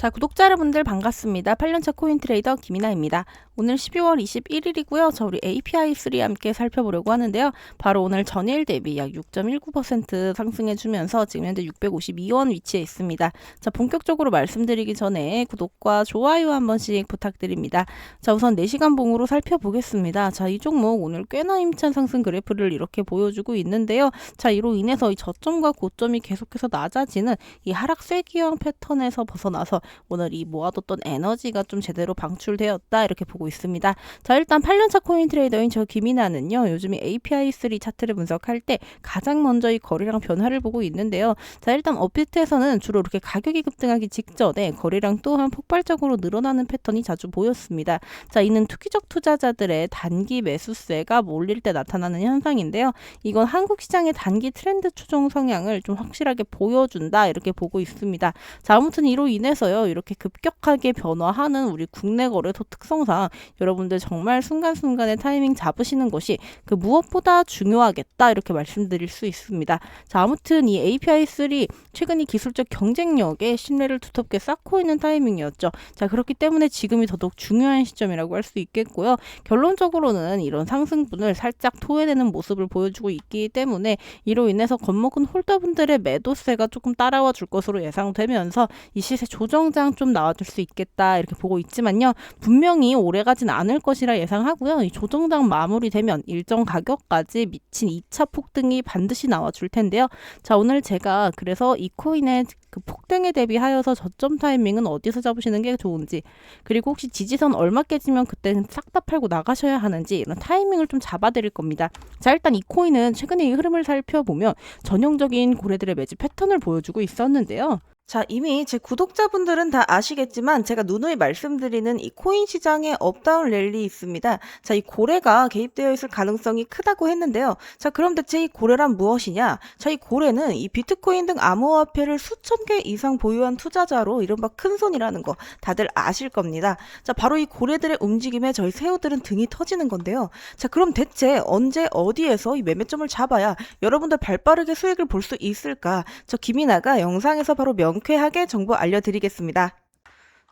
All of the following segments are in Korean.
자, 구독자 여러분들 반갑습니다. 8년차 코인 트레이더 김이나입니다. 오늘 12월 21일이고요. 저 우리 API3 함께 살펴보려고 하는데요. 바로 오늘 전일 대비 약 6.19% 상승해주면서 지금 현재 652원 위치에 있습니다. 자, 본격적으로 말씀드리기 전에 구독과 좋아요 한 번씩 부탁드립니다. 자, 우선 4시간 봉으로 살펴보겠습니다. 자, 이 종목 오늘 꽤나 힘찬 상승 그래프를 이렇게 보여주고 있는데요. 자, 이로 인해서 이 저점과 고점이 계속해서 낮아지는 이 하락세 기형 패턴에서 벗어나서 오늘 이 모아뒀던 에너지가 좀 제대로 방출되었다 이렇게 보고 있습니다. 자 일단 8년차 코인 트레이더인 저 김이나는요 요즘 이 API3 차트를 분석할 때 가장 먼저 이 거래량 변화를 보고 있는데요. 자 일단 업비트에서는 주로 이렇게 가격이 급등하기 직전에 거래량 또한 폭발적으로 늘어나는 패턴이 자주 보였습니다. 자 이는 투기적 투자자들의 단기 매수세가 몰릴 때 나타나는 현상인데요. 이건 한국 시장의 단기 트렌드 추종 성향을 좀 확실하게 보여준다 이렇게 보고 있습니다. 자 아무튼 이로 인해서요 이렇게 급격하게 변화하는 우리 국내 거래소 특성상 여러분들 정말 순간순간의 타이밍 잡으시는 것이 그 무엇보다 중요하겠다 이렇게 말씀드릴 수 있습니다. 자 아무튼 이 API3 최근 이 기술적 경쟁력에 신뢰를 두텁게 쌓고 있는 타이밍이었죠. 자 그렇기 때문에 지금이 더더욱 중요한 시점이라고 할 수 있겠고요. 결론적으로는 이런 상승분을 살짝 토해내는 모습을 보여주고 있기 때문에 이로 인해서 겁먹은 홀더분들의 매도세가 조금 따라와 줄 것으로 예상되면서 이 시세 조정장 좀 나와줄 수 있겠다 이렇게 보고 있지만요. 분명히 오래가진 않을 것이라 예상하고요. 이 조정장 마무리되면 일정 가격까지 미친 2차 폭등이 반드시 나와줄 텐데요. 자 오늘 제가 그래서 이 코인의 그 폭등에 대비하여서 저점 타이밍은 어디서 잡으시는 게 좋은지 그리고 혹시 지지선 얼마 깨지면 그때는 싹 다 팔고 나가셔야 하는지 이런 타이밍을 좀 잡아드릴 겁니다. 자 일단 이 코인은 최근의 이 흐름을 살펴보면 전형적인 고래들의 매집 패턴을 보여주고 있었는데요. 자, 이미 제 구독자분들은 다 아시겠지만 제가 누누이 말씀드리는 이 코인 시장에 업다운 랠리 있습니다. 자, 이 고래가 개입되어 있을 가능성이 크다고 했는데요. 자, 그럼 대체 이 고래란 무엇이냐? 자, 이 고래는 이 비트코인 등 암호화폐를 수천 개 이상 보유한 투자자로 이른바 큰손이라는 거 다들 아실 겁니다. 자, 바로 이 고래들의 움직임에 저희 새우들은 등이 터지는 건데요. 자, 그럼 대체 언제 어디에서 이 매매점을 잡아야 여러분들 발빠르게 수익을 볼 수 있을까? 저 김이나가 영상에서 바로 명 명쾌하게 정보 알려드리겠습니다.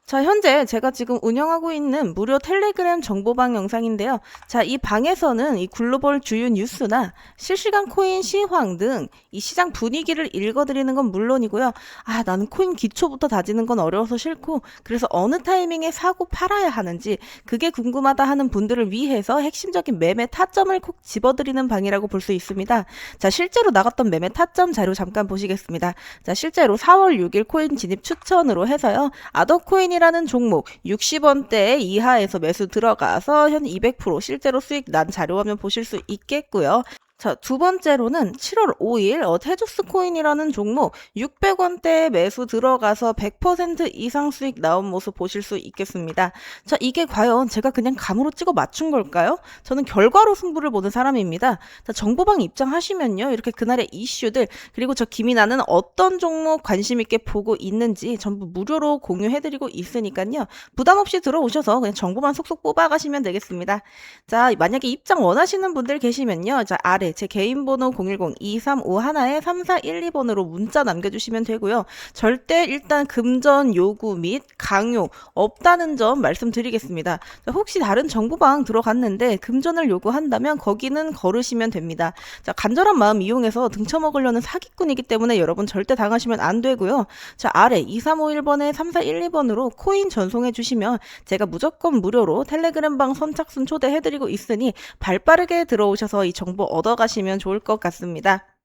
자, 현재 제가 지금 운영하고 있는 무료 텔레그램 정보방 영상인데요. 자, 이 방에서는 이 글로벌 주요 뉴스나 실시간 코인 시황 등 이 시장 분위기를 읽어드리는 건 물론이고요. 아, 나는 코인 기초부터 다지는 건 어려워서 싫고, 그래서 어느 타이밍에 사고 팔아야 하는지, 그게 궁금하다 하는 분들을 위해서 핵심적인 매매 타점을 콕 집어드리는 방이라고 볼 수 있습니다. 자, 실제로 나갔던 매매 타점 자료 잠깐 보시겠습니다. 자, 실제로 4월 6일 코인 진입 추천으로 해서요. 아더코인이 코인이라는 종목 60원대 이하에서 매수 들어가서 현 200% 실제로 수익 난 자료 화면 보실 수 있겠고요. 자, 두 번째로는 7월 5일 어, 테조스 코인이라는 종목 600원대 매수 들어가서 100% 이상 수익 나온 모습 보실 수 있겠습니다. 자, 이게 과연 제가 그냥 감으로 찍어 맞춘 걸까요? 저는 결과로 승부를 보는 사람입니다. 자, 정보방 입장하시면요. 이렇게 그날의 이슈들 그리고 저 김이나는 어떤 종목 관심 있게 보고 있는지 전부 무료로 공유해 드리고 있으니까요. 부담 없이 들어오셔서 그냥 정보만 속속 뽑아 가시면 되겠습니다. 자, 만약에 입장 원하시는 분들 계시면요. 자, 아래 제 개인 번호 010-2351-3412번으로 문자 남겨주시면 되고요. 절대 일단 금전 요구 및 강요 없다는 점 말씀드리겠습니다. 자, 혹시 다른 정보방 들어갔는데 금전을 요구한다면 거기는 걸으시면 됩니다. 자, 간절한 마음 이용해서 등쳐먹으려는 사기꾼이기 때문에 여러분 절대 당하시면 안 되고요. 자, 아래 2351번에 3412번으로 코인 전송해 주시면 제가 무조건 무료로 텔레그램 방 선착순 초대해드리고 있으니 발빠르게 들어오셔서 이 정보 얻어 가시면 좋을 것 같습니다.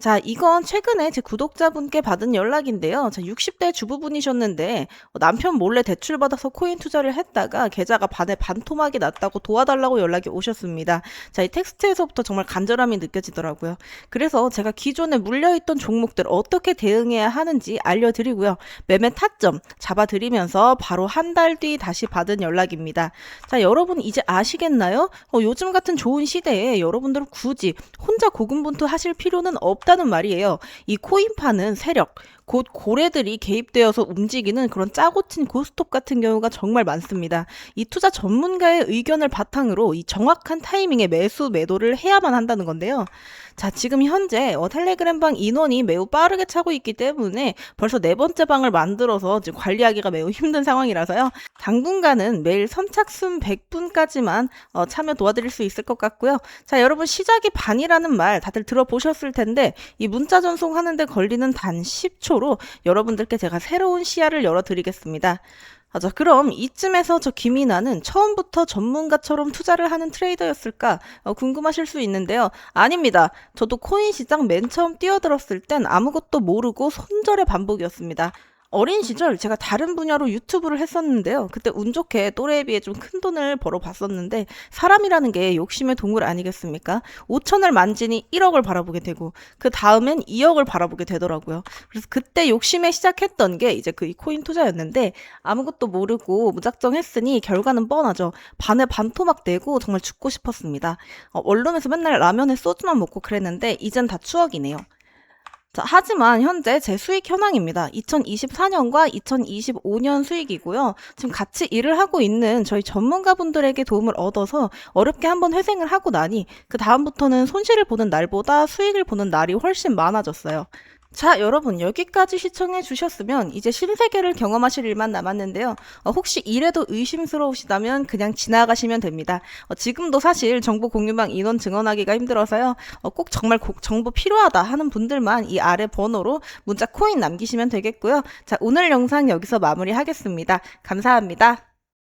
자, 이건 최근에 제 구독자분께 받은 연락인데요. 자, 60대 주부분이셨는데 어, 남편 몰래 대출받아서 코인 투자를 했다가 계좌가 반에 반토막이 났다고 도와달라고 연락이 오셨습니다. 자, 이 텍스트에서부터 정말 간절함이 느껴지더라고요. 그래서 제가 기존에 물려있던 종목들 어떻게 대응해야 하는지 알려드리고요. 매매 타점 잡아드리면서 바로 한 달 뒤 다시 받은 연락입니다. 자, 여러분 이제 아시겠나요? 어, 요즘 같은 좋은 시대에 여러분들은 굳이 혼자 고군분투 하실 필요는 없 없다는 말이에요. 이 코인파는 세력, 곧 고래들이 개입되어서 움직이는 그런 짜고 친 고스톱 같은 경우가 정말 많습니다. 이 투자 전문가의 의견을 바탕으로 이 정확한 타이밍에 매수 매도를 해야만 한다는 건데요. 자, 지금 현재 어, 텔레그램 방 인원이 매우 빠르게 차고 있기 때문에 벌써 네 번째 방을 만들어서 지금 관리하기가 매우 힘든 상황이라서요. 당분간은 매일 선착순 100분까지만 어, 참여 도와드릴 수 있을 것 같고요. 자, 여러분 시작이 반이라는 말 다들 들어보셨을 텐데 이 문자 전송하는데 걸리는 단 10초로 여러분들께 제가 새로운 시야를 열어드리겠습니다. 아, 자, 그럼 이쯤에서 저 김이나는 처음부터 전문가처럼 투자를 하는 트레이더였을까 어, 궁금하실 수 있는데요. 아닙니다. 저도 코인 시장 맨 처음 뛰어들었을 땐 아무것도 모르고 손절의 반복이었습니다. 어린 시절 제가 다른 분야로 유튜브를 했었는데요. 그때 운 좋게 또래에 비해 좀 큰 돈을 벌어 봤었는데 사람이라는 게 욕심의 동물 아니겠습니까? 5천을 만지니 1억을 바라보게 되고 그 다음엔 2억을 바라보게 되더라고요. 그래서 그때 욕심에 시작했던 게 이제 그이 코인 투자였는데 아무것도 모르고 무작정 했으니 결과는 뻔하죠. 반에 반토막 내고 정말 죽고 싶었습니다. 어, 원룸에서 맨날 라면에 소주만 먹고 그랬는데 이젠 다 추억이네요. 자, 하지만 현재 제 수익 현황입니다. 2024년과 2025년 수익이고요. 지금 같이 일을 하고 있는 저희 전문가분들에게 도움을 얻어서 어렵게 한번 회생을 하고 나니 그 다음부터는 손실을 보는 날보다 수익을 보는 날이 훨씬 많아졌어요. 자, 여러분 여기까지 시청해 주셨으면 이제 신세계를 경험하실 일만 남았는데요. 어, 혹시 이래도 의심스러우시다면 그냥 지나가시면 됩니다. 어, 지금도 사실 정보 공유망 인원 증언하기가 힘들어서요. 어, 꼭 정말 고- 정보 필요하다 하는 분들만 이 아래 번호로 문자 코인 남기시면 되겠고요. 자, 오늘 영상 여기서 마무리하겠습니다. 감사합니다.